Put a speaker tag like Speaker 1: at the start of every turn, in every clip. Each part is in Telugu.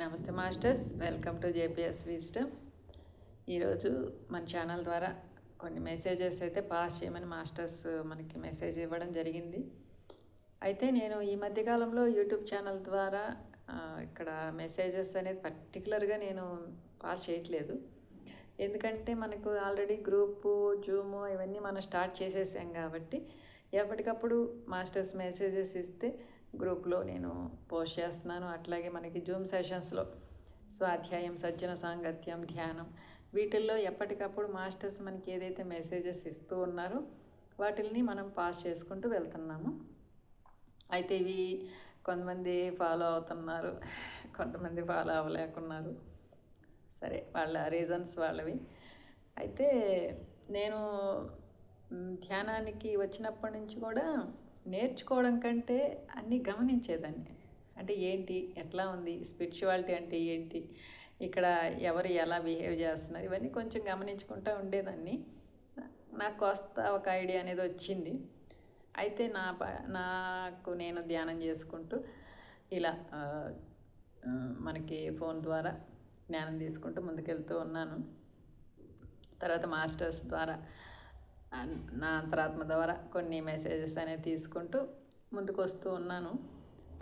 Speaker 1: నమస్తే masters welcome to JPS wisdom ఈరోజు మన ఛానల్ ద్వారా కొన్ని మెసేజెస్ అయితే పాస్ చేయమని మాస్టర్స్ మనకి మెసేజ్ ఇవ్వడం జరిగింది. అయితే నేను ఈ మధ్యకాలంలో యూట్యూబ్ ఛానల్ ద్వారా ఇక్కడ మెసేజెస్ అనేది పర్టికులర్గా నేను పాస్ చేయట్లేదు. ఎందుకంటే మనకు ఆల్రెడీ గ్రూపు జూము ఇవన్నీ మనం స్టార్ట్ చేసేసాం కాబట్టి ఎప్పటికప్పుడు మాస్టర్స్ మెసేజెస్ ఇస్తే గ్రూప్లో నేను పోస్ట్ చేస్తున్నాను. అట్లాగే మనకి జూమ్ సెషన్స్లో స్వాధ్యాయం సజ్జన సాంగత్యం ధ్యానం వీటిల్లో ఎప్పటికప్పుడు మాస్టర్స్ మనకి ఏదైతే మెసేజెస్ ఇస్తూ ఉన్నారో వాటిల్ని మనం పాస్ చేసుకుంటూ వెళ్తున్నాము. అయితే ఇవి కొంతమంది ఫాలో అవుతున్నారు కొంతమంది ఫాలో అవ్వలేకున్నారు. సరే వాళ్ళ రీజన్స్ వాళ్ళవి. అయితే నేను ధ్యానానికి వచ్చినప్పటి నుంచి కూడా నేర్చుకోవడం కంటే అన్నీ గమనించేదాన్ని. అంటే ఏంటి? ఎట్లా ఉంది? స్పిరిచువాలిటీ అంటే ఏంటి? ఇక్కడ ఎవరు ఎలా బిహేవ్ చేస్తున్నారు? ఇవన్నీ కొంచెం గమనించుకుంటూ ఉండేదాన్ని. నాకు కొత్త ఒక ఐడియా అనేది వచ్చింది. అయితే నా ప నాకు నేను ధ్యానం చేసుకుంటూ ఇలా మనకి ఫోన్ ద్వారా జ్ఞానం తీసుకుంటూ ముందుకెళ్తూ ఉన్నాను. తర్వాత మాస్టర్స్ ద్వారా నా అంతరాత్మ ద్వారా కొన్ని మెసేజెస్ అనేవి తీసుకుంటూ ముందుకు వస్తూ ఉన్నాను.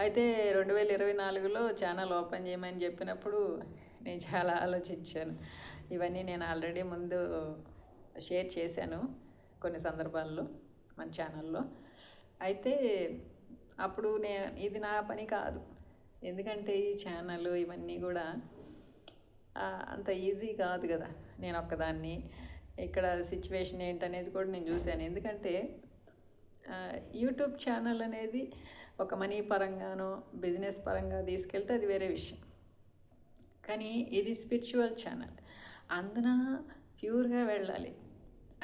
Speaker 1: అయితే రెండు వేల ఇరవై నాలుగులో ఛానల్ ఓపెన్ చేయమని చెప్పినప్పుడు నేను చాలా ఆలోచించాను. ఇవన్నీ నేను ఆల్రెడీ ముందు షేర్ చేశాను కొన్ని సందర్భాల్లో మన ఛానల్లో. అయితే అప్పుడు నే ఇది నా పని కాదు. ఎందుకంటే ఈ ఛానల్ ఇవన్నీ కూడా అంత ఈజీ కాదు కదా. నేను ఒక్కదాన్ని ఇక్కడ సిచ్యువేషన్ ఏంటనేది కూడా నేను చూశాను. ఎందుకంటే యూట్యూబ్ ఛానల్ అనేది ఒక మనీ పరంగానో బిజినెస్ పరంగా తీసుకెళ్తే అది వేరే విషయం. కానీ ఇది స్పిరిచువల్ ఛానల్ అందున ప్యూర్గా వెళ్ళాలి.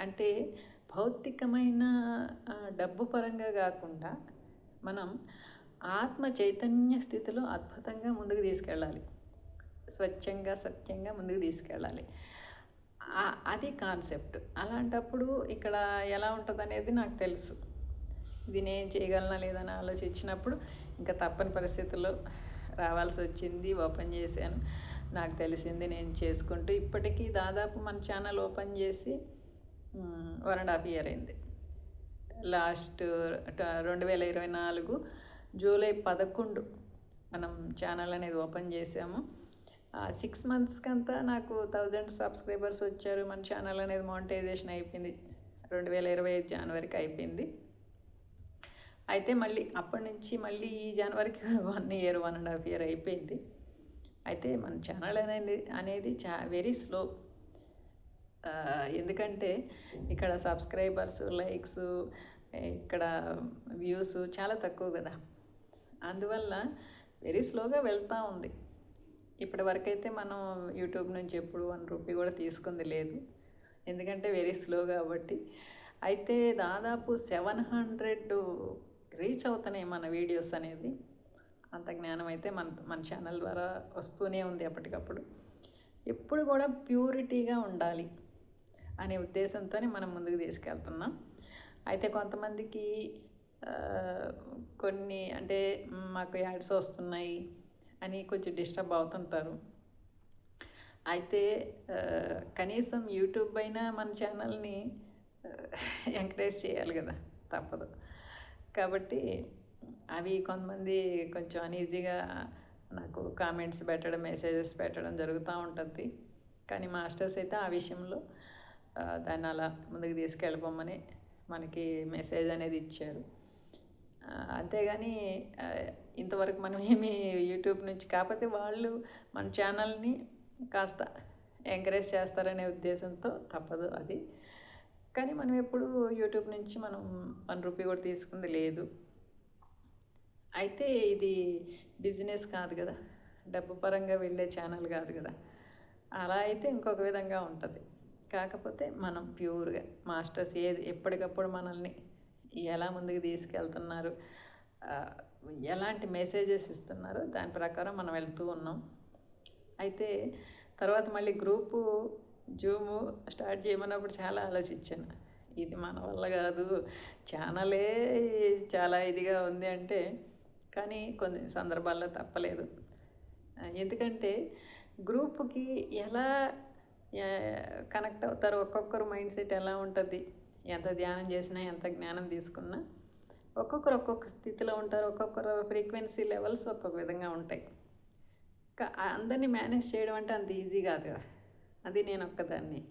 Speaker 1: అంటే భౌతికమైన డబ్బు పరంగా కాకుండా మనం ఆత్మ చైతన్య స్థితిలో అద్భుతంగా ముందుకు తీసుకెళ్ళాలి. స్వచ్ఛంగా సత్యంగా ముందుకు తీసుకెళ్ళాలి. అది కాన్సెప్ట్. అలాంటప్పుడు ఇక్కడ ఎలా ఉంటుంది అనేది నాకు తెలుసు. ఇది నేను చేయగలనా లేదని ఆలోచించినప్పుడు ఇంకా తప్పని పరిస్థితుల్లో రావాల్సి వచ్చింది ఓపెన్ చేశాను. నాకు తెలిసింది నేను చేసుకుంటూ ఇప్పటికీ దాదాపు మన ఛానల్ ఓపెన్ చేసి వన్ అండ్ హాఫ్ ఇయర్ అయింది. లాస్ట్ రెండు వేల ఇరవై నాలుగు జూలై పదకొండు మనం ఛానల్ అనేది ఓపెన్ చేసాము. సిక్స్ మంత్స్కి అంతా నాకు థౌజండ్ సబ్స్క్రైబర్స్ వచ్చారు. మన ఛానల్ అనేది మానిటైజేషన్ అయిపోయింది. రెండు వేల ఇరవై ఐదు జనవరికి అయిపోయింది. అయితే మళ్ళీ అప్పటి నుంచి మళ్ళీ ఈ జనవరికి one year one and half year అయిపోయింది. అయితే మన ఛానల్ అనేది అనేది చా వెరీ స్లో ఎందుకంటే ఇక్కడ సబ్స్క్రైబర్స్ లైక్స్ ఇక్కడ వ్యూస్ చాలా తక్కువ కదా. అందువల్ల వెరీ స్లోగా వెళ్తూ ఉంది. ఇప్పటి వరకైతే మనం యూట్యూబ్ నుంచి ఎప్పుడు వన్ రూపీ కూడా తీసుకుంది లేదు. ఎందుకంటే వెరీ స్లో కాబట్టి. అయితే దాదాపు సెవెన్ హండ్రెడ్ రీచ్ అవుతున్నాయి మన వీడియోస్ అనేది. అంత జ్ఞానం అయితే మన మన ఛానల్ ద్వారా వస్తూనే ఉంది ఎప్పటికప్పుడు ఎప్పుడు కూడా ప్యూరిటీగా ఉండాలి అనే ఉద్దేశంతోనే మనం ముందుకు తీసుకెళ్తున్నాం. అయితే కొంతమందికి కొన్ని అంటే మాకు యాడ్స్ వస్తున్నాయి. అని కొంచెం డిస్టర్బ్ అవుతుంటారు. అయితే కనీసం యూట్యూబ్ అయినా మన ఛానల్ని ఎంకరేజ్ చేయాలి కదా తప్పదు. కాబట్టి అవి కొంతమంది కొంచెం అనీజీగా నాకు కామెంట్స్ పెట్టడం మెసేజెస్ పెట్టడం జరుగుతూ ఉంటుంది. కానీ మాస్టర్స్ అయితే ఆ విషయంలో దాన్ని అలా ముందుకు తీసుకెళ్ళిపోమని మనకి మెసేజ్ అనేది ఇచ్చారు. అంతేగాని ఇంతవరకు మనం ఏమి యూట్యూబ్ నుంచి కాకపోతే వాళ్ళు మన ఛానల్ని కాస్త ఎంకరేజ్ చేస్తారనే ఉద్దేశంతో తప్పదు అది. కానీ మనం ఎప్పుడు యూట్యూబ్ నుంచి మనం వన్ రూపీ కూడా తీసుకుంది లేదు. అయితే ఇది బిజినెస్ కాదు కదా డబ్బు పరంగా వెళ్ళే ఛానల్ కాదు కదా. అలా అయితే ఇంకొక విధంగా ఉంటుంది. కాకపోతే మనం ప్యూర్గా మాస్టర్స్ ఏది ఎప్పటికప్పుడు మనల్ని ఎలా ముందుకు తీసుకెళ్తున్నారు? ఎలాంటి మెసేజెస్ ఇస్తున్నారో? దాని ప్రకారం మనం వెళ్తూ ఉన్నాం. అయితే తర్వాత మళ్ళీ గ్రూపు జూము స్టార్ట్ చేయమన్నప్పుడు చాలా ఆలోచించాను. ఇది మన వల్ల కాదు. ఛానలే చాలా ఇదిగా ఉంది అంటే కానీ కొన్ని సందర్భాల్లో తప్పలేదు. ఎందుకంటే గ్రూప్కి ఎలా కనెక్ట్ అవుతారు? ఒక్కొక్కరు మైండ్ సెట్ ఎలా ఉంటుంది? ఎంత ధ్యానం చేసినా ఎంత జ్ఞానం తీసుకున్నా ఒక్కొక్కరు ఒక్కొక్క స్థితిలో ఉంటారు ఒక్కొక్కరు ఫ్రీక్వెన్సీ లెవెల్స్ ఒక్కొక్క విధంగా ఉంటాయి. అందరినీ మేనేజ్ చేయడం అంటే అంత ఈజీ కాదు కదా. అది నేను ఒక్కదాన్ని.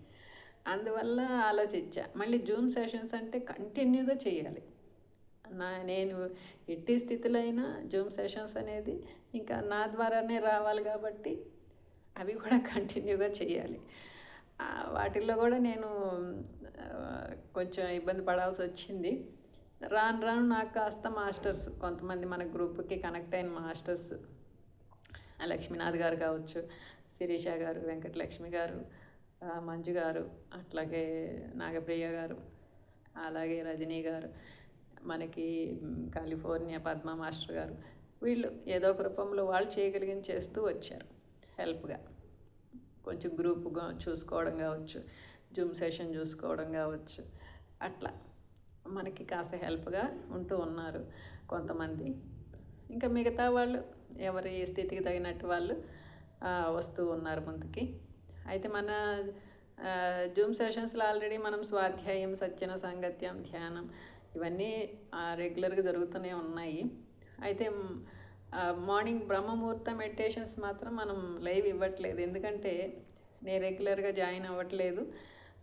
Speaker 1: అందువల్ల ఆలోచించా. మళ్ళీ జూమ్ సెషన్స్ అంటే కంటిన్యూగా చేయాలి. నా నేను ఎట్టి స్థితిలో అయినా జూమ్ సెషన్స్ అనేది ఇంకా నా ద్వారానే రావాలి కాబట్టి అవి కూడా కంటిన్యూగా చేయాలి. వాటిల్లో కూడా నేను కొంచెం ఇబ్బంది పడాల్సి వచ్చింది. రాను రాను నాకు కాస్త మాస్టర్స్ కొంతమంది మన గ్రూప్కి కనెక్ట్ అయిన మాస్టర్స్ లక్ష్మీనాథ్ గారు కావచ్చు శిరీష గారు వెంకటలక్ష్మి గారు మంజు గారు అట్లాగే నాగప్రియ గారు అలాగే రజనీ గారు మనకి కాలిఫోర్నియా పద్మ మాస్టర్ గారు వీళ్ళు ఏదో ఒక రూపంలో వాళ్ళు చేయగలిగిన చేస్తూ వచ్చారు హెల్ప్గా. కొంచెం గ్రూపుగా చూసుకోవడం కావచ్చు జూమ్ సెషన్ చూసుకోవడం కావచ్చు అట్లా. మనకి కాస్త హెల్ప్గా ఉంటూ ఉన్నారు కొంతమంది. ఇంకా మిగతా వాళ్ళు ఎవరి స్థితికి తగినట్టు వాళ్ళు వస్తూ ఉన్నారు ముందుకి. అయితే మన జూమ్ సెషన్స్లో ఆల్రెడీ మనం స్వాధ్యాయం సత్యన సాంగత్యం ధ్యానం ఇవన్నీ రెగ్యులర్గా జరుగుతూనే ఉన్నాయి. అయితే మార్నింగ్ బ్రహ్మముహూర్త మెడిటేషన్స్ మాత్రం మనం లైవ్ ఇవ్వట్లేదు. ఎందుకంటే నేను రెగ్యులర్గా జాయిన్ అవ్వట్లేదు.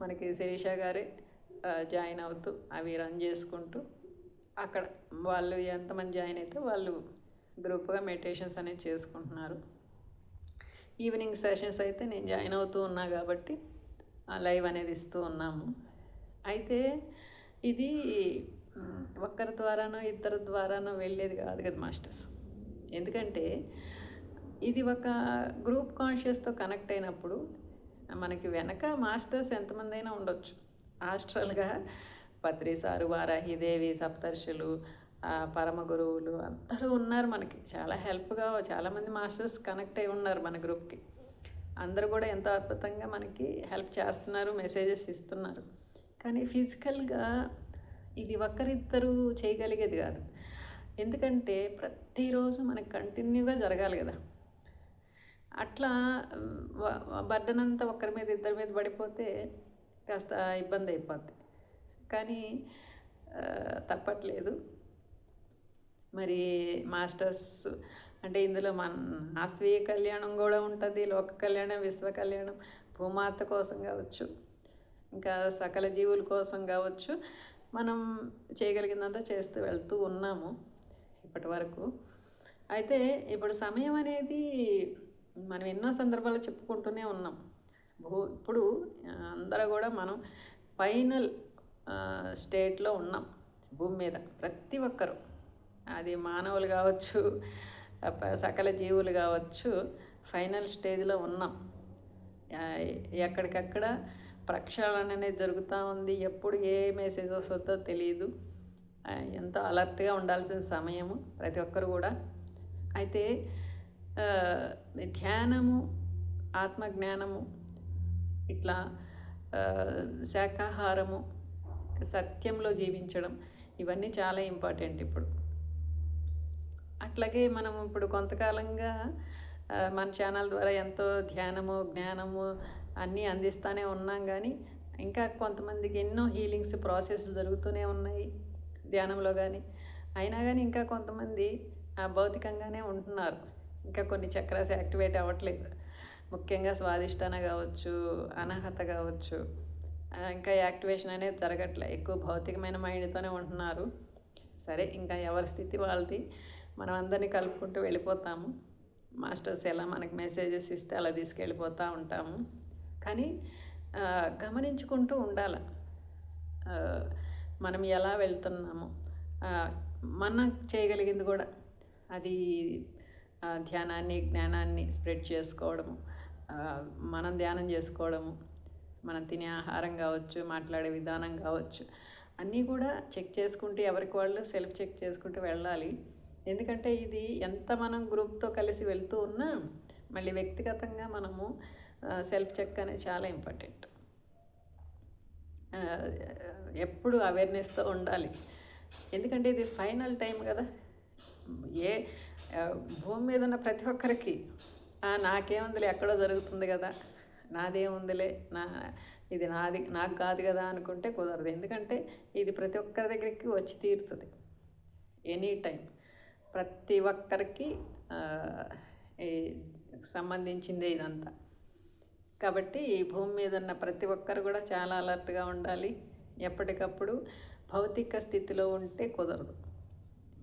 Speaker 1: మనకి శిరీష గారే జాయిన్ అవుతూ అవి రన్ చేసుకుంటూ అక్కడ వాళ్ళు ఎంతమంది జాయిన్ అయితే వాళ్ళు గ్రూప్గా మెడిటేషన్స్ అనేవి చేసుకుంటున్నారు. ఈవినింగ్ సెషన్స్ అయితే నేను జాయిన్ అవుతూ ఉన్నా కాబట్టి ఆ లైవ్ అనేది ఇస్తూ ఉన్నాము. అయితే ఇది ఒక్కరి ద్వారానో ఇద్దరి ద్వారానో వెళ్ళేది కాదు కదా మాస్టర్స్. ఎందుకంటే ఇది ఒక గ్రూప్ కాన్షియస్తో కనెక్ట్ అయినప్పుడు మనకి వెనక మాస్టర్స్ ఎంతమంది అయినా ఉండొచ్చు. ఆస్ట్రల్గా పత్రి సారు వారాహిదేవి సప్తర్షులు పరమ గురువులు అందరూ ఉన్నారు మనకి. చాలా హెల్ప్గా చాలామంది మాస్టర్స్ కనెక్ట్ అయి ఉన్నారు మన గ్రూప్కి. అందరూ కూడా ఎంతో అద్భుతంగా మనకి హెల్ప్ చేస్తున్నారు మెసేజెస్ ఇస్తున్నారు. కానీ ఫిజికల్గా ఇది ఒక్కరిద్దరు చేయగలిగేది కాదు. ఎందుకంటే ప్రతిరోజు మనకి కంటిన్యూగా జరగాలి కదా. అట్లా బర్డన్ అంతా ఒకరి మీద ఇద్దరి మీద పడిపోతే కాస్త ఇబ్బంది అయిపోద్ది. కానీ తప్పట్లేదు. మరి మాస్టర్స్ అంటే ఇందులో మన నా కళ్యాణం కూడా ఉంటుంది లోక కళ్యాణం విశ్వ కళ్యాణం భూమాత కోసం కావచ్చు ఇంకా సకల జీవుల కోసం కావచ్చు మనం చేయగలిగిందంతా చేస్తూ వెళ్తూ ఉన్నాము. ఇప్పటి వరకు అయితే ఇప్పుడు సమయం అనేది మనం ఎన్నో సందర్భాలు చెప్పుకుంటూనే ఉన్నాం. భూ ఇప్పుడు అందరూ కూడా మనం ఫైనల్ స్టేట్లో ఉన్నాం భూమి మీద. ప్రతి ఒక్కరు. అది మానవులు కావచ్చు సకల జీవులు కావచ్చు ఫైనల్ స్టేజ్లో ఉన్నాం. ఎక్కడికక్కడ ప్రక్షాళన అనేది జరుగుతూ ఉంది. ఎప్పుడు ఏ మెసేజ్ వస్తుందో తెలియదు ఎంతో అలర్ట్గా ఉండాల్సిన సమయము ప్రతి ఒక్కరు కూడా. అయితే ధ్యానము ఆత్మజ్ఞానము ఇట్లా శాకాహారము సత్యంలో జీవించడం ఇవన్నీ చాలా ఇంపార్టెంట్ ఇప్పుడు. అట్లాగే మనం ఇప్పుడు కొంతకాలంగా మన ఛానల్ ద్వారా ఎంతో ధ్యానము జ్ఞానము అన్నీ అందిస్తూనే ఉన్నాం కానీ ఇంకా కొంతమందికి ఎన్నో హీలింగ్స్ ప్రాసెస్లు జరుగుతూనే ఉన్నాయి. ధ్యానంలో కానీ అయినా కానీ ఇంకా కొంతమంది ఆ, భౌతికంగానే ఉంటున్నారు. ఇంకా కొన్ని చక్రాస్ యాక్టివేట్ అవ్వట్లేదు. ముఖ్యంగా స్వాదిష్టాన కావచ్చు అనర్హత కావచ్చు ఇంకా యాక్టివేషన్ అనేది జరగట్లే. ఎక్కువ భౌతికమైన మైండ్తోనే ఉంటున్నారు. సరే ఇంకా ఎవరి స్థితి వాళ్ళది? మనం అందరినీ కలుపుకుంటూ వెళ్ళిపోతాము. మాస్టర్స్ ఎలా మనకు మెసేజెస్ ఇస్తే అలా తీసుకెళ్ళిపోతూ ఉంటాము. కానీ గమనించుకుంటూ ఉండాలి. మనం ఎలా వెళ్తున్నాము మనం చేయగలిగింది కూడా అది ధ్యానాన్ని జ్ఞానాన్ని స్ప్రెడ్ చేసుకోవడము మనం ధ్యానం చేసుకోవడము మనం తినే ఆహారం కావచ్చు మాట్లాడే విధానం కావచ్చు అన్నీ కూడా చెక్ చేసుకుంటే ఎవరికి వాళ్ళు సెల్ఫ్ చెక్ చేసుకుంటూ వెళ్ళాలి. ఎందుకంటే ఇది ఎంత మనం గ్రూప్తో కలిసి వెళ్తూ ఉన్నా మళ్ళీ వ్యక్తిగతంగా మనము సెల్ఫ్ చెక్ అనేది చాలా ఇంపార్టెంట్. ఎప్పుడు అవేర్నెస్తో ఉండాలి. ఎందుకంటే ఇది ఫైనల్ టైం కదా. ఏ భూమి మీద ఉన్న ప్రతి ఒక్కరికి నాకేముందిలే ఎక్కడో జరుగుతుంది కదా. నాదేముందిలే నా ఇది నాది నాకు కాదు కదా అనుకుంటే కుదరదు. ఎందుకంటే ఇది ప్రతి ఒక్కరి దగ్గరికి వచ్చి తీరుతుంది. ఎనీ టైం ప్రతి ఒక్కరికి ఈ సంబంధించిందే ఇదంతా. కాబట్టి ఈ భూమి మీద ఉన్న ప్రతి ఒక్కరు కూడా చాలా అలర్ట్గా ఉండాలి. ఎప్పటికప్పుడు భౌతిక స్థితిలో ఉంటే కుదరదు.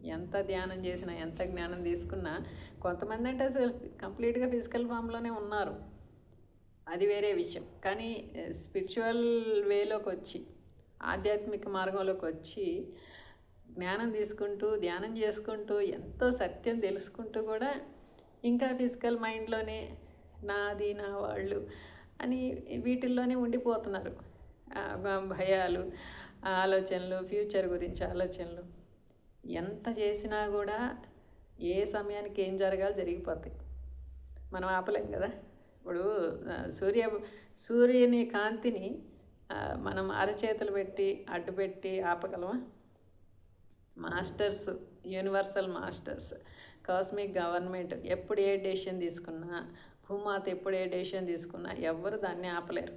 Speaker 1: ఎంత ధ్యానం చేసినా ఎంత జ్ఞానం తీసుకున్నా కొంతమంది అంటే అసలు కంప్లీట్గా ఫిజికల్ ఫామ్లోనే ఉన్నారు. అది వేరే విషయం. కానీ స్పిరిచువల్ వేలోకి వచ్చి ఆధ్యాత్మిక మార్గంలోకి వచ్చి జ్ఞానం తీసుకుంటూ ధ్యానం చేసుకుంటూ ఎంతో సత్యం తెలుసుకుంటూ కూడా ఇంకా ఫిజికల్ మైండ్లోనే నాది నా వాళ్ళు అని వీటిల్లోనే ఉండిపోతున్నారు. భయాలు ఆలోచనలు ఫ్యూచర్ గురించి ఆలోచనలు. ఎంత చేసినా కూడా ఏ సమయానికి ఏం జరగాలి జరిగిపోతాయి. మనం ఆపలేం కదా? ఇప్పుడు సూర్య సూర్యుని కాంతిని మనం అరచేతులు పెట్టి అడ్డు పెట్టి ఆపగలమా? Masters universal masters cosmic government ఎప్పుడు ఏ డెసిషన్ తీసుకున్నా భూమాత ఎప్పుడు ఏ డెసిషన్ తీసుకున్నా ఎవరు దాన్ని ఆపలేరు.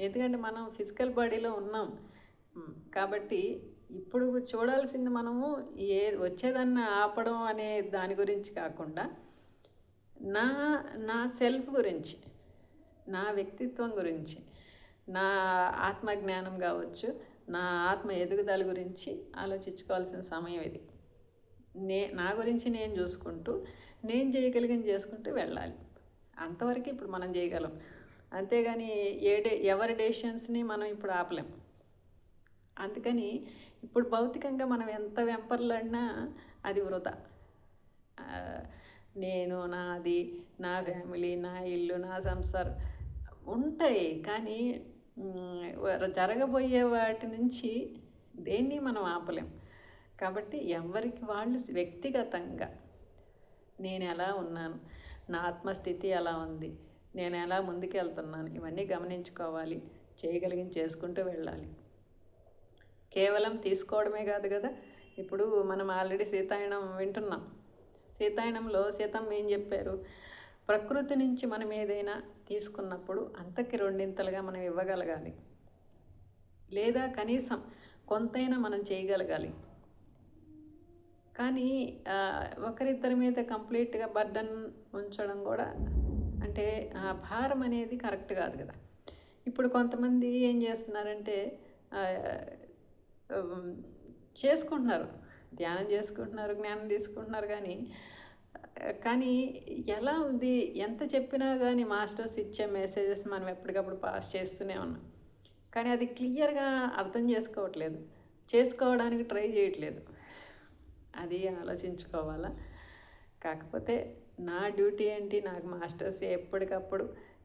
Speaker 1: ఎందుకంటే మనం ఫిజికల్ బాడీలో ఉన్నాం. కాబట్టి ఇప్పుడు చూడాల్సింది మనము ఏ వచ్చేదాన్ని ఆపడం అనే దాని గురించి కాకుండా నా నా సెల్ఫ్ గురించి నా వ్యక్తిత్వం గురించి నా ఆత్మజ్ఞానం కావచ్చు నా ఆత్మ ఎదుగుదల గురించి ఆలోచించుకోవాల్సిన సమయం ఇది. నే నా గురించి నేను చూసుకుంటూ నేను చేయగలిగిన చేసుకుంటూ వెళ్ళాలి. అంతవరకు ఇప్పుడు మనం చేయగలం. అంతేగాని ఏ డే ఎవరి డెసిషన్స్ని మనం ఇప్పుడు ఆపలేం. అందుకని ఇప్పుడు భౌతికంగా మనం ఎంత వెంపర్లాడినా అది వృధా. నేను నాది నా ఫ్యామిలీ నా ఇల్లు నా సంసారం ఉంటాయి. కానీ జరగబోయే వాటి నుంచి దేన్ని మనం ఆపలేం. కాబట్టి ఎవరికి వాళ్ళు వ్యక్తిగతంగా నేను ఎలా ఉన్నాను? నా ఆత్మస్థితి ఎలా ఉంది. నేను ఎలా ముందుకెళ్తున్నాను? ఇవన్నీ గమనించుకోవాలి. చేయగలిగిన చేసుకుంటూ వెళ్ళాలి. కేవలం తీసుకోవడమే కాదు కదా? ఇప్పుడు మనం ఆల్రెడీ సీతాయనం వింటున్నాం. సీతాయనంలో సీతమ్మ ఏం చెప్పారు? ప్రకృతి నుంచి మనం ఏదైనా తీసుకున్నప్పుడు అంతకి రెండింతలుగా మనం ఇవ్వగలగాలి. లేదా కనీసం కొంతైనా మనం చేయగలగాలి. కానీ ఒకరిద్దరి మీద కంప్లీట్గా బర్డన్ ఉంచడం కూడా అంటే ఆ భారం అనేది కరెక్ట్ కాదు కదా. ఇప్పుడు కొంతమంది ఏం చేస్తున్నారంటే చేసుకుంటున్నారు. ధ్యానం చేసుకుంటున్నారు జ్ఞానం తీసుకుంటున్నారు కానీ కానీ ఎలా ఉంది ఎంత చెప్పినా కానీ మాస్టర్స్ ఇచ్చే మెసేజెస్ మనం ఎప్పటికప్పుడు పాస్ చేస్తూనే ఉన్నాం. కానీ అది క్లియర్గా అర్థం చేసుకోవట్లేదు. చేసుకోవడానికి ట్రై చేయట్లేదు. అది ఆలోచించుకోవాలా. కాకపోతే నా డ్యూటీ ఏంటి? నాకు మాస్టర్స్ ఎప్పటికప్పుడు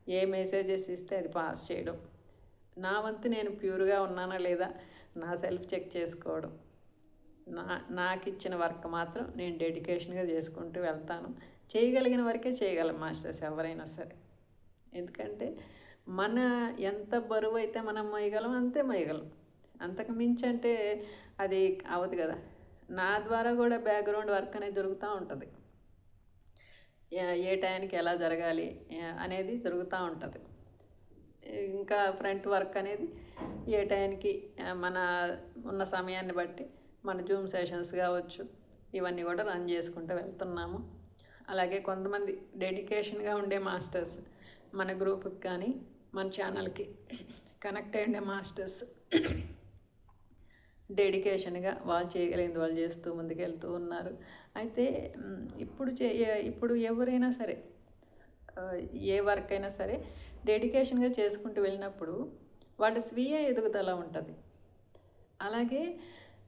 Speaker 1: ఏ మెసేజెస్ ఇస్తే అది పాస్ చేయడం. నా వంతు నేను ప్యూర్గా ఉన్నానా లేదా? నా సెల్ఫ్ చెక్ చేసుకోవడం. నా నాకు ఇచ్చిన వర్క్ మాత్రం నేను డెడికేషన్గా చేసుకుంటూ వెళ్తాను. చేయగలిగిన వరకే చేయగలం మాస్టర్స్ ఎవరైనా సరే. ఎందుకంటే మన ఎంత బరువు అయితే మనం మోయగలం అంతే మోయగలం. అంతకు మించి అంటే అది అవదు కదా. నా ద్వారా కూడా బ్యాక్గ్రౌండ్ వర్క్ అనేది జరుగుతూ ఉంటుంది. ఏ- టైంకి ఎలా జరగాలి అనేది జరుగుతూ ఉంటుంది. ఇంకా ఫ్రంట్ వర్క్ అనేది ఏ టైంకి మన ఉన్న సమయాన్ని బట్టి మన జూమ్ సెషన్స్ కావచ్చు ఇవన్నీ కూడా రన్ చేసుకుంటూ వెళ్తున్నాము. అలాగే కొంతమంది డెడికేషన్గా ఉండే మాస్టర్స్ మన గ్రూప్కి కానీ మన ఛానల్కి కనెక్ట్ అయ్యే మాస్టర్స్ డెడికేషన్గా వాళ్ళు చేయగలిగింది వాళ్ళు చేస్తూ ముందుకెళ్తూ ఉన్నారు. అయితే ఇప్పుడు చే ఇప్పుడు ఎవరైనా సరే ఏ వర్క్ అయినా సరే డెడికేషన్గా చేసుకుంటూ వెళ్ళినప్పుడు వాళ్ళ స్వీయ ఎదుగుదల ఉంటుంది. అలాగే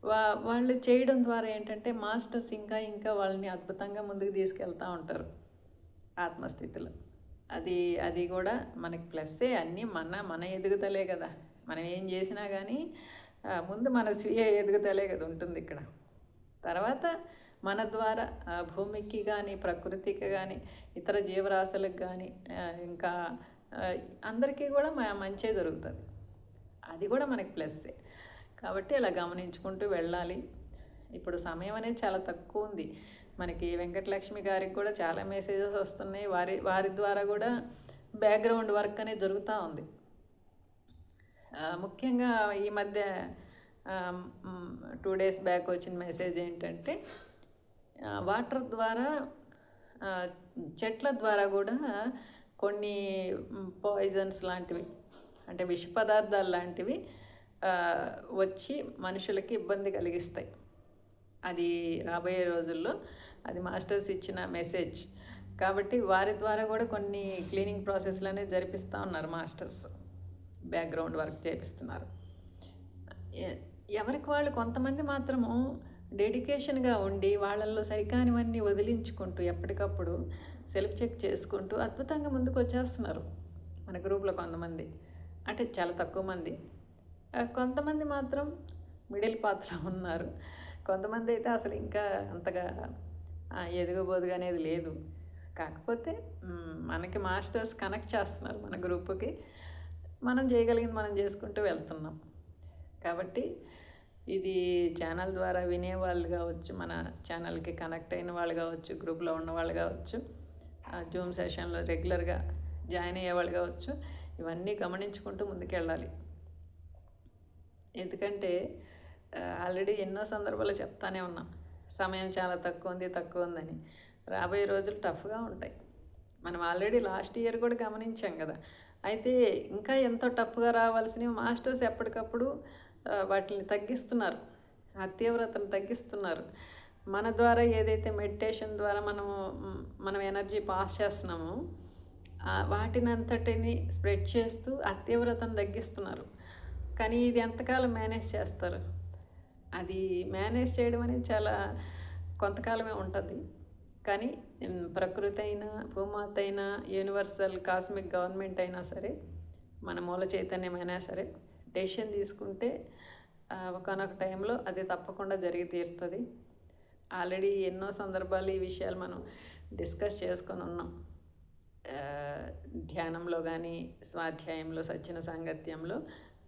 Speaker 1: వా వాళ్ళు చేయడం ద్వారా ఏంటంటే మాస్టర్స్ ఇంకా ఇంకా వాళ్ళని అద్భుతంగా ముందుకు తీసుకెళ్తూ ఉంటారు ఆత్మస్థితిలో. అది అది కూడా మనకి ప్లస్సే అన్నీ మన మన ఎదుగుదలే కదా. మనం ఏం చేసినా కానీ ముందు మన స్వీయ ఎదుగుదలే కదా ఉంటుంది ఇక్కడ. తర్వాత మన ద్వారా భూమికి కానీ ప్రకృతికి కానీ ఇతర జీవరాశులకు కానీ ఇంకా అందరికీ కూడా మంచే జరుగుతుంది. అది కూడా మనకి ప్లస్సే. కాబట్టి ఇలా గమనించుకుంటూ వెళ్ళాలి. ఇప్పుడు సమయం అనేది చాలా తక్కువ ఉంది. మనకి వెంకటలక్ష్మి గారికి కూడా చాలా మెసేజెస్ వస్తున్నాయి. వారి వారి ద్వారా కూడా బ్యాక్గ్రౌండ్ వర్క్ అనేది జరుగుతూ ఉంది. ముఖ్యంగా ఈ మధ్య టూ డేస్ బ్యాక్ వచ్చిన మెసేజ్ ఏంటంటే వాటర్ ద్వారా చెట్ల ద్వారా కూడా కొన్ని పాయిజన్స్ లాంటివి అంటే విష పదార్థాలు లాంటివి వచ్చి మనుషులకి ఇబ్బంది కలిగిస్తాయి. అది రాబోయే రోజుల్లో అది మాస్టర్స్ ఇచ్చిన మెసేజ్. కాబట్టి వారి ద్వారా కూడా కొన్ని క్లీనింగ్ ప్రాసెస్లు అనేది జరిపిస్తూ ఉన్నారు మాస్టర్స్. బ్యాక్గ్రౌండ్ వర్క్ చేపిస్తున్నారు. ఎవరికి వాళ్ళు కొంతమంది మాత్రము డెడికేషన్గా ఉండి వాళ్ళల్లో సరికానివన్నీ వదిలించుకుంటూ ఎప్పటికప్పుడు సెల్ఫ్ చెక్ చేసుకుంటూ అద్భుతంగా ముందుకు వచ్చేస్తున్నారు. మన గ్రూప్లో కొంతమంది. అంటే చాలా తక్కువ మంది. కొంతమంది మాత్రం మిడిల్ పాత్రలో ఉన్నారు. కొంతమంది అయితే అసలు ఇంకా అంతగా ఎదుగుబోదుగా అనేది లేదు. కాకపోతే మనకి మాస్టర్స్ కనెక్ట్ చేస్తున్నారు మన గ్రూప్కి మనం చేయగలిగింది మనం చేసుకుంటూ వెళ్తున్నాం. కాబట్టి ఇది ఛానల్ ద్వారా వినేవాళ్ళు కావచ్చు మన ఛానల్కి కనెక్ట్ అయిన వాళ్ళు కావచ్చు గ్రూప్లో ఉన్న వాళ్ళు కావచ్చు జూమ్ సెషన్లో రెగ్యులర్గా జాయిన్ అయ్యే వాళ్ళు కావచ్చు ఇవన్నీ గమనించుకుంటూ ముందుకెళ్ళాలి. ఎందుకంటే ఆల్రెడీ ఎన్నో సందర్భాలు చెప్తానే ఉన్నాం సమయం చాలా తక్కువ ఉంది తక్కువ ఉందని. రాబోయే రోజులు టఫ్గా ఉంటాయి. మనం ఆల్రెడీ లాస్ట్ ఇయర్ కూడా గమనించాం కదా. అయితే ఇంకా ఎంతో టఫ్గా రావాల్సినవి మాస్టర్స్ ఎప్పటికప్పుడు వాటిని తగ్గిస్తున్నారు. ఆ తీవ్రతను తగ్గిస్తున్నారు. మన ద్వారా ఏదైతే మెడిటేషన్ ద్వారా మనం మనం ఎనర్జీ పాస్ చేస్తున్నామో వాటిని అంతటిని స్ప్రెడ్ చేస్తూ ఆ తీవ్రతను తగ్గిస్తున్నారు. కానీ ఇది ఎంతకాలం మేనేజ్ చేస్తారు? అది మేనేజ్ చేయడం అనేది చాలా కొంతకాలమే ఉంటుంది. కానీ ప్రకృతి అయినా భూమాత అయినా యూనివర్సల్ కాస్మిక్ గవర్నమెంట్ అయినా సరే మన మూల చైతన్యమైనా సరే డెసిషన్ తీసుకుంటే ఒకనొక టైంలో అది తప్పకుండా జరిగి తీరుతుంది. ఆల్రెడీ ఎన్నో సందర్భాలు ఈ విషయాలు మనం డిస్కస్ చేసుకొని ఉన్నాం. ధ్యానంలో కానీ స్వాధ్యాయంలో సచ్చిన సాంగత్యంలో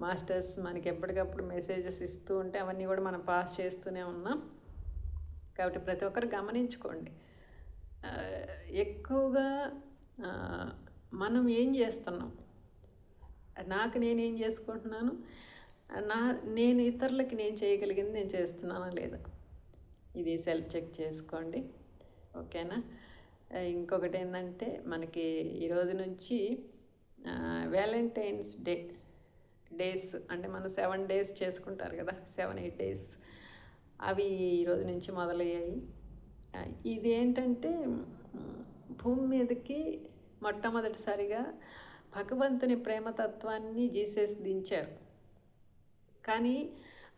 Speaker 1: మాస్టర్స్ మనకి ఎప్పటికప్పుడు మెసేజెస్ ఇస్తూ ఉంటే అవన్నీ కూడా మనం పాస్ చేస్తూనే ఉన్నాం. కాబట్టి ప్రతి ఒక్కరు గమనించుకోండి. ఎక్కువగా మనం ఏం చేస్తున్నాం? నాకు నేనేం చేసుకుంటున్నాను? నా నేను ఇతరులకి నేను చేయగలిగింది నేను చేస్తున్నానా లేదా? ఇది సెల్ఫ్ చెక్ చేసుకోండి. ఓకేనా? ఇంకొకటి ఏంటంటే మనకి ఈరోజు నుంచి వ్యాలంటైన్స్ డే డేస్ అంటే మనం సెవెన్ డేస్ చేసుకుంటారు కదా సెవెన్ ఎయిట్ డేస్ అవి ఈరోజు నుంచి మొదలయ్యాయి. ఇదేంటంటే భూమి మీదకి మొట్టమొదటిసారిగా భగవంతుని ప్రేమతత్వాన్ని జీసేస్ దించారు. కానీ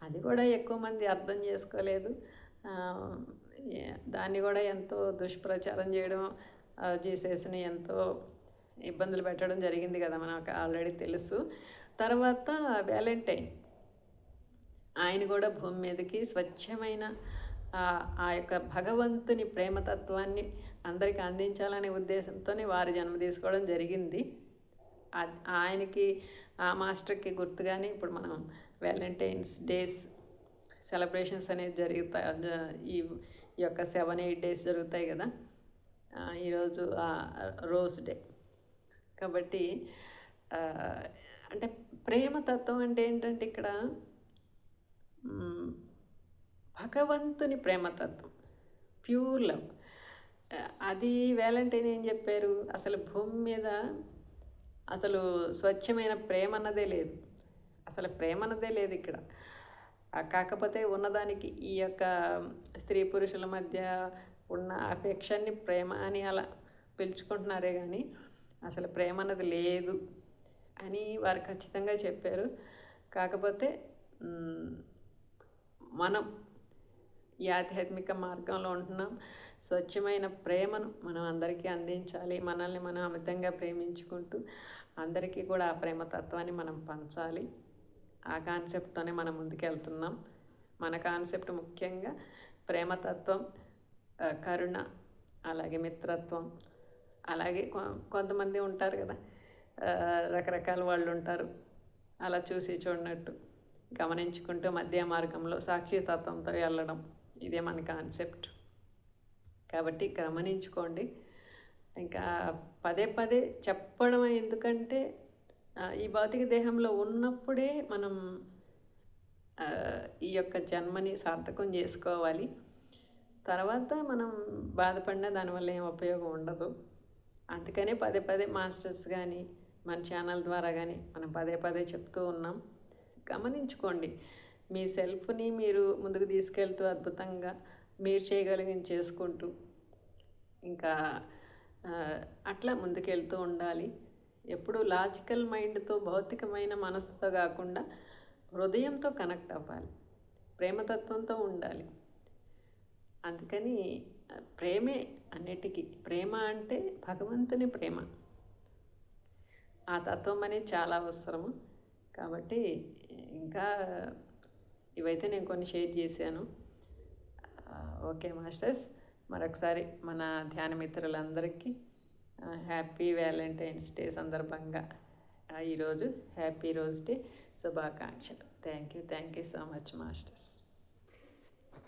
Speaker 1: అది కూడా ఎక్కువ మంది అర్థం చేసుకోలేదు. దాన్ని కూడా ఎంతో దుష్ప్రచారం చేయడం జీసేస్ని ఎంతో ఇబ్బందులు పెట్టడం జరిగింది కదా మనకు ఆల్రెడీ తెలుసు. తర్వాత వ్యాలంటైన్. ఆయన కూడా భూమి మీదకి స్వచ్ఛమైన ఆ యొక్క భగవంతుని ప్రేమతత్వాన్ని అందరికీ అందించాలనే ఉద్దేశంతోనే వారి జన్మ తీసుకోవడం జరిగింది. ఆయనకి ఆ మాస్టర్కి గుర్తుగానే ఇప్పుడు మనం వ్యాలంటైన్స్ డేస్ సెలబ్రేషన్స్ అనేది జరుగుతాయి ఈ ఈ యొక్క సెవెన్ ఎయిట్ డేస్ జరుగుతాయి కదా. ఈరోజు రోజ్ డే. కాబట్టి అంటే ప్రేమతత్వం అంటే ఏంటంటే ఇక్కడ భగవంతుని ప్రేమతత్వం ప్యూర్ లవ్. అది వ్యాలంటైన్ ఏం చెప్పారు? అసలు భూమి మీద అసలు స్వచ్ఛమైన ప్రేమ అన్నదే లేదు. అసలు ప్రేమ అన్నదే లేదు ఇక్కడ. కాకపోతే ఉన్నదానికి ఈ యొక్క స్త్రీ పురుషుల మధ్య ఉన్న అపేక్షని ప్రేమ అని అలా పిలుచుకుంటున్నారే కానీ అసలు ప్రేమ అన్నది లేదు అని వారు ఖచ్చితంగా చెప్పారు. కాకపోతే మనం ఈ ఆధ్యాత్మిక మార్గంలో ఉంటున్నాం. స్వచ్ఛమైన ప్రేమను మనం అందరికీ అందించాలి. మనల్ని మనం అమితంగా ప్రేమించుకుంటూ అందరికీ కూడా ఆ ప్రేమతత్వాన్ని మనం పంచాలి. ఆ కాన్సెప్ట్తోనే మనం ముందుకెళ్తున్నాం. మన కాన్సెప్ట్ ముఖ్యంగా ప్రేమతత్వం కరుణ అలాగే మిత్రత్వం అలాగే కొంతమంది ఉంటారు కదా రకరకాల వాళ్ళు ఉంటారు. అలా చూసి చూడనట్టు గమనించుకుంటూ మధ్య మార్గంలో సాక్షితత్వంతో వెళ్ళడం. ఇదే మన కాన్సెప్ట్. కాబట్టి గమనించుకోండి. ఇంకా పదే పదే చెప్పడం ఎందుకంటే ఈ భౌతిక దేహంలో ఉన్నప్పుడే మనం ఈ యొక్క జన్మని సార్థకం చేసుకోవాలి. తర్వాత మనం బాధపడినా దానివల్ల ఏం ఉపయోగం ఉండదు. అందుకనే పదే పదే మాస్టర్స్ కానీ మన ఛానల్ ద్వారా కానీ మనం పదే పదే చెప్తూ ఉన్నాం. గమనించుకోండి. మీ సెల్ఫ్ని మీరు ముందుకు తీసుకెళ్తూ అద్భుతంగా మీరు చేయగలిగిన చేసుకుంటూ ఇంకా అట్లా ముందుకెళ్తూ ఉండాలి. ఎప్పుడు లాజికల్ మైండ్తో భౌతికమైన మనసుతో కాకుండా హృదయంతో కనెక్ట్ అవ్వాలి. ప్రేమతత్వంతో ఉండాలి. అందుకని ప్రేమే అన్నిటికీ. ప్రేమ అంటే భగవంతుని ప్రేమ. ఆ తత్వం అనేది చాలా అవసరము. కాబట్టి ఇంకా ఇవైతే నేను కొన్ని షేర్ చేశాను. ఓకే మాస్టర్స్ మరొకసారి మన ధ్యాన మిత్రులందరికీ హ్యాపీ వ్యాలంటైన్స్ డే సందర్భంగా ఈరోజు హ్యాపీ రోజ్ డే శుభాకాంక్షలు. Thank you thank you so much masters.